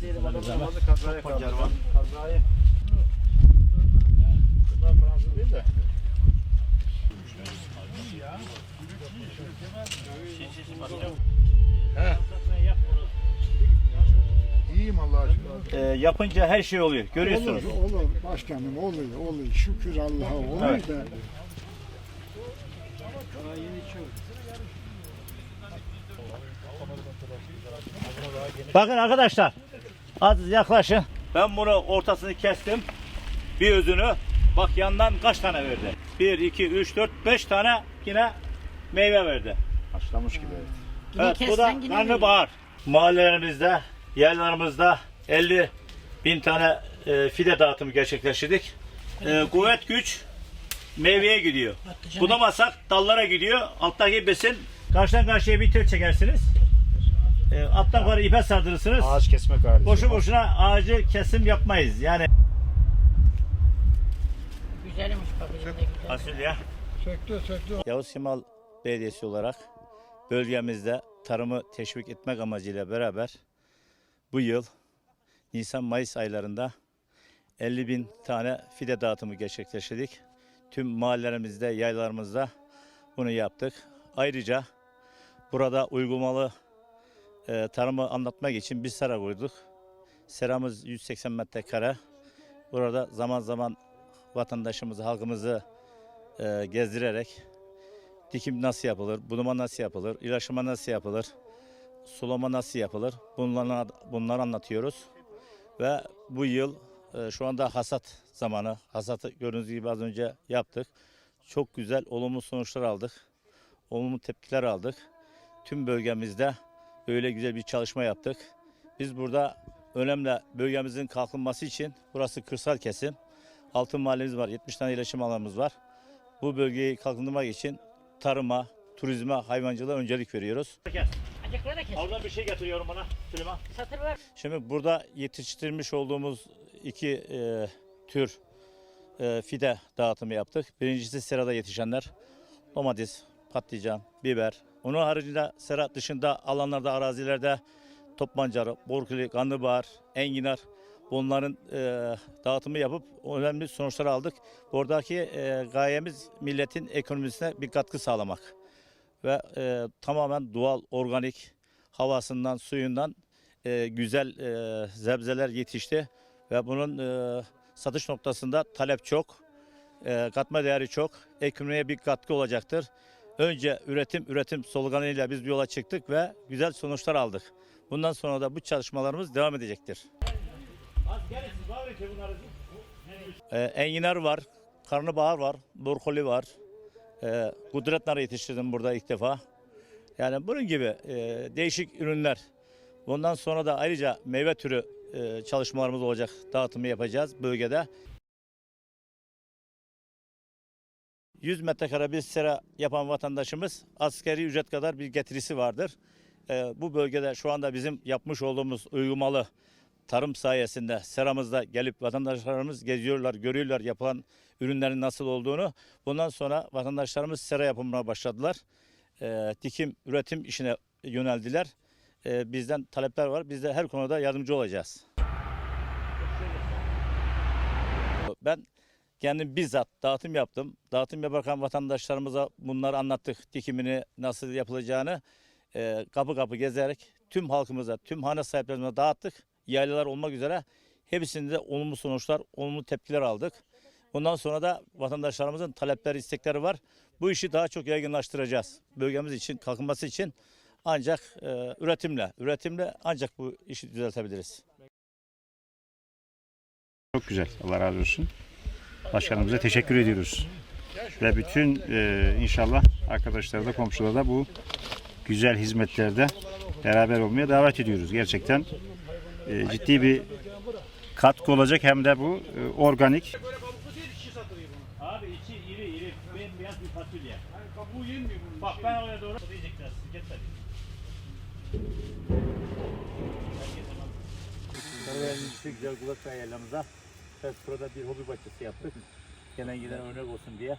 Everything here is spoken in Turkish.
diyelim adam namazı kazaya kaldı. Kazayı. Bunlar Fransız değil de. İyiyim Allah'a şükür. Ee, yapınca her şey oluyor. Görüyorsunuz. Olur, olur başkanım oluyor, oluyor. Şükür Allah'a oluyor Evet. da. Bakın arkadaşlar. Az yaklaşın. Ben bunu ortasını kestim. Bir özünü. Bak yandan kaç tane verdi? 1, 2, 3, 4, 5 tane yine meyve verdi. Haşlamış gibi. Yine Evet bu da karnabahar. Mahallelerimizde, yerlerimizde 50 bin tane e, fide dağıtımı gerçekleştirdik. E, kuvvet güç meyveye gidiyor. Budamasak dallara gidiyor. Alttaki besin karşıdan karşıya bir tel çekersiniz. E, alttan yukarı ipe sardırırsınız. Ağaç kesmek harici. Boşu boşuna ağacı kesim yapmayız. Yani Güzelmiş patlıcan da güzel. fasulye. Söktü, söktü. Yavuz Kemal Belediyesi olarak bölgemizde tarımı teşvik etmek amacıyla beraber bu yıl Nisan-Mayıs aylarında 50 bin tane fide dağıtımı gerçekleştirdik. Tüm mahallelerimizde, yaylalarımızda bunu yaptık. Ayrıca burada uygulamalı e, tarımı anlatmak için bir sera koyduk. Seramız 180 metrekare. Burada zaman zaman vatandaşımızı, halkımızı e, gezdirerek dikim nasıl yapılır, budama nasıl yapılır, ilaçlama nasıl yapılır, sulama nasıl yapılır bunları, bunları anlatıyoruz. Ve bu yıl e, şu anda hasat zamanı. Hasatı gördüğünüz gibi az önce yaptık. Çok güzel olumlu sonuçlar aldık. Olumlu tepkiler aldık. Tüm bölgemizde böyle güzel bir çalışma yaptık. Biz burada önemli bölgemizin kalkınması için burası kırsal kesim. Altın mahallemiz var. 70 tane iletişim alanımız var. Bu bölgeyi kalkındırmak için tarıma, turizme, hayvancılığa öncelik veriyoruz. Oradan bir şey getiriyorum bana Süleyman. Satır var. Şimdi burada yetiştirmiş olduğumuz iki e, tür e, fide dağıtımı yaptık. Birincisi serada yetişenler. Domates, patlıcan, biber. Onun haricinde sera dışında alanlarda, arazilerde top mancarı, borkuli, karnabahar, enginar bunların e, dağıtımı yapıp önemli sonuçlar aldık. Buradaki e, gayemiz milletin ekonomisine bir katkı sağlamak. Ve e, tamamen doğal, organik havasından, suyundan e, güzel e, zebzeler yetişti. Ve bunun e, satış noktasında talep çok, e, katma değeri çok, ekonomiye bir katkı olacaktır. Önce üretim, üretim sloganıyla biz yola çıktık ve güzel sonuçlar aldık. Bundan sonra da bu çalışmalarımız devam edecektir. Ee, enginar var, karnabahar var, brokoli var. Ee, kudret narı yetiştirdim burada ilk defa. Yani bunun gibi e, değişik ürünler. Bundan sonra da ayrıca meyve türü e, çalışmalarımız olacak. Dağıtımı yapacağız bölgede. 100 metrekare bir sera yapan vatandaşımız askeri ücret kadar bir getirisi vardır. Ee, bu bölgede şu anda bizim yapmış olduğumuz uygulamalı tarım sayesinde seramızda gelip vatandaşlarımız geziyorlar, görüyorlar yapılan ürünlerin nasıl olduğunu. Bundan sonra vatandaşlarımız sera yapımına başladılar. Ee, dikim, üretim işine yöneldiler. Ee, bizden talepler var. Biz de her konuda yardımcı olacağız. Ben kendim bizzat dağıtım yaptım. Dağıtım yaparken vatandaşlarımıza bunları anlattık. Dikimini nasıl yapılacağını e, kapı kapı gezerek tüm halkımıza, tüm hane sahiplerimize dağıttık. Yaylalar olmak üzere hepsinde olumlu sonuçlar, olumlu tepkiler aldık. Bundan sonra da vatandaşlarımızın talepleri, istekleri var. Bu işi daha çok yaygınlaştıracağız. Bölgemiz için, kalkınması için ancak e, üretimle, üretimle ancak bu işi düzeltebiliriz. Çok güzel. Allah razı olsun. Başkanımıza teşekkür ediyoruz. Ve bütün e, inşallah arkadaşları da komşuları da bu güzel hizmetlerde beraber olmaya davet ediyoruz. Gerçekten e, ciddi bir katkı olacak hem de bu e, organik. Abi içi iri iri beyaz bir fasulye. Kabuğu yenmiyor bunun. Bak ben oraya doğru diyecekler. Geç tabii. Karadeniz'de güzel kulak yerlerimizde. Biz burada bir hobi bahçesi yaptık. Gelen giden örnek olsun diye.